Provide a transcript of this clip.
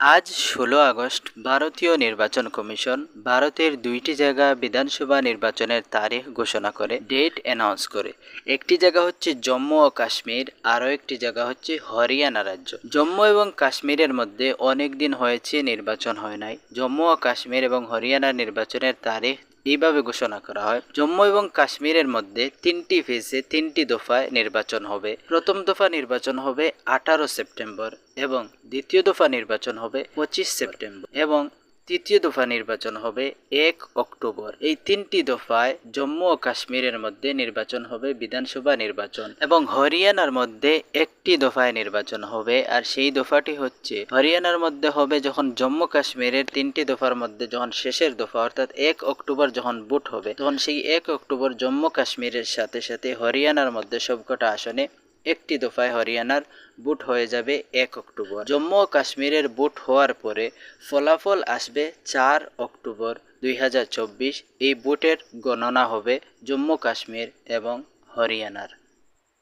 আজ ষোলো আগস্ট, ভারতীয় নির্বাচন কমিশন ভারতের দুইটি জায়গা বিধানসভা নির্বাচনের তারিখ ঘোষণা করে, ডেট অ্যানাউন্স করে। একটি জায়গা হচ্ছে জম্মু ও কাশ্মীর, আরও একটি জায়গা হচ্ছে হরিয়ানা রাজ্য। জম্মু এবং কাশ্মীরের মধ্যে অনেক দিন হয়েছে নির্বাচন হয় নাই। জম্মু ও কাশ্মীর এবং হরিয়ানা নির্বাচনের তারিখ এইভাবে ঘোষণা করা হয়। জম্মু এবং কাশ্মীরের মধ্যে তিনটি ফেজে তিনটি দফায় নির্বাচন হবে। প্রথম দফা নির্বাচন হবে আঠারো সেপ্টেম্বর এবং দ্বিতীয় দফা নির্বাচন হবে পঁচিশ সেপ্টেম্বর এবং তৃতীয় দফা নির্বাচন হবে এক অক্টোবর। এই তিনটি দফায় জম্মু ও কাশ্মীরের মধ্যে নির্বাচন হবে, বিধানসভা নির্বাচন, এবং হরিয়ানার মধ্যে একটি দফায় নির্বাচন হবে। আর সেই দফাটি হচ্ছে, হরিয়ানার মধ্যে হবে যখন জম্মু কাশ্মীরের তিনটি দফার মধ্যে যখন শেষের দফা, অর্থাৎ এক অক্টোবর যখন ভোট হবে, তখন সেই এক অক্টোবর জম্মু কাশ্মীরের সাথে সাথে হরিয়ানার মধ্যে সবকটা আসনে একটি দফায় হরিয়ানার বুট হয়ে যাবে এক অক্টোবর। জম্মু ও কাশ্মীরের বুট হওয়ার পরে ফলাফল আসবে চার অক্টোবর দুই হাজার চব্বিশ। এই বুটের গণনা হবে জম্মু কাশ্মীর এবং হরিয়ানার।